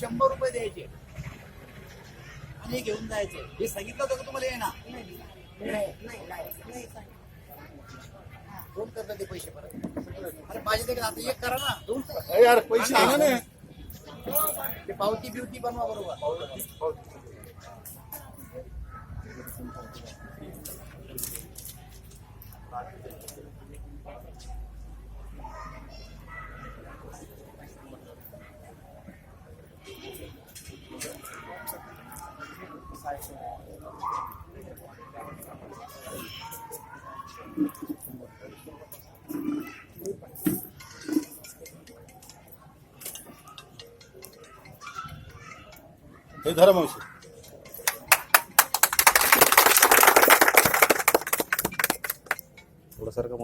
शंभर रुपये द्यायचे. आणि हे घेऊन जायचे. हे सांगितलं होतं का तुम्हाला ये ना दोन करतात ते पैसे परत? अरे माझे ते आता एक करा ना. दोन यार पैसे ते पावती बिवती बनवा बरोबर. हे धरा मावशी. थोडं सारखं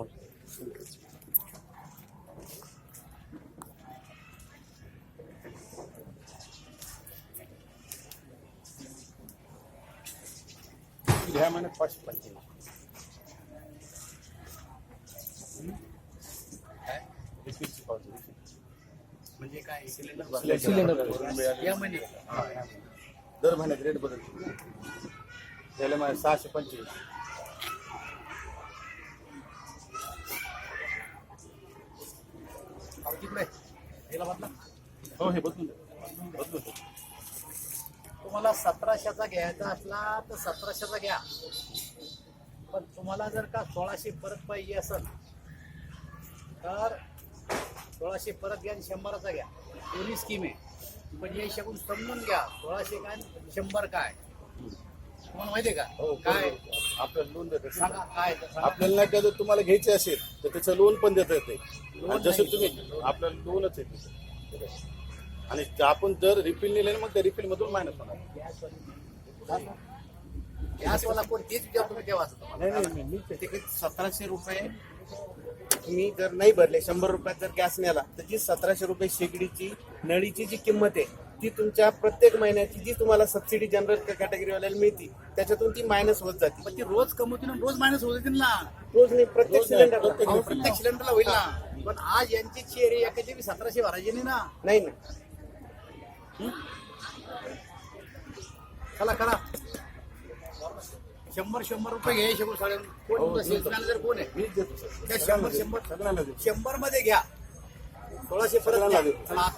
लिया मैंने फ़र्स्ट पंचिंग म्हणजे काय सिलेंडर सिलेंडर दर महिन्यात रेट बदल त्याला सहाशे पंचवीस हो, हे। बदलून बदलून तुम्हाला सतराशेचा घ्यायचा असला तर सतराशेचा घ्या. पण तुम्हाला जर का सोळाशे परत पाहिजे असेल तर सोळाशे परत घ्या आणि शंभराचा घ्या. दोन्ही स्कीम आहे. पण हे शकून समजून घ्या सोळाशे काय शंभर काय. तुम्हाला माहिती आहे हो का काय? आपल्याला लोन देतात सांगा काय ते सांगा. आपल्याला नाही का जर तुम्हाला घ्यायचे असेल तर त्याचं लोन पण देता येते. आणि जसं नाही. तुम्ही आपल्याला लोनच येते आणि ते आपण जर रिफिल नेले ना मग त्या रिफिल मधून मायनस होणार. गॅसवाला कोण तेच विचार तुम्ही तिकीट सतराशे रुपये तुम्ही जर नाही भरले शंभर रुपयात जर गॅस नेला तर जी सतराशे रुपये शेगडीची नळीची जी किंमत आहे ती तुमच्या प्रत्येक महिन्याची जी तुम्हाला सबसिडी जनरल कॅटेगरीवाल्याला मिळते त्याच्यातून ती मायनस होत जाते. पण ती रोज कमवतील आणि रोज मायनस होत येतील ना. रोज नाही प्रत्येक सिलेंडर प्रत्येक सिलेंडरला होईल ना. पण आज यांची चेअर एकाची सतराशे भरायची नाही ना. नाही ना चला करा शंभर शंभर रुपये घ्या शकू साडे कोण सेल्स मॅनेजर कोण आहे? मीच देतो सर. त्या शंभर शंभर सगळ्यांना देतो. शंभरमध्ये घ्या. सोळाशे परत. चला करा. चला.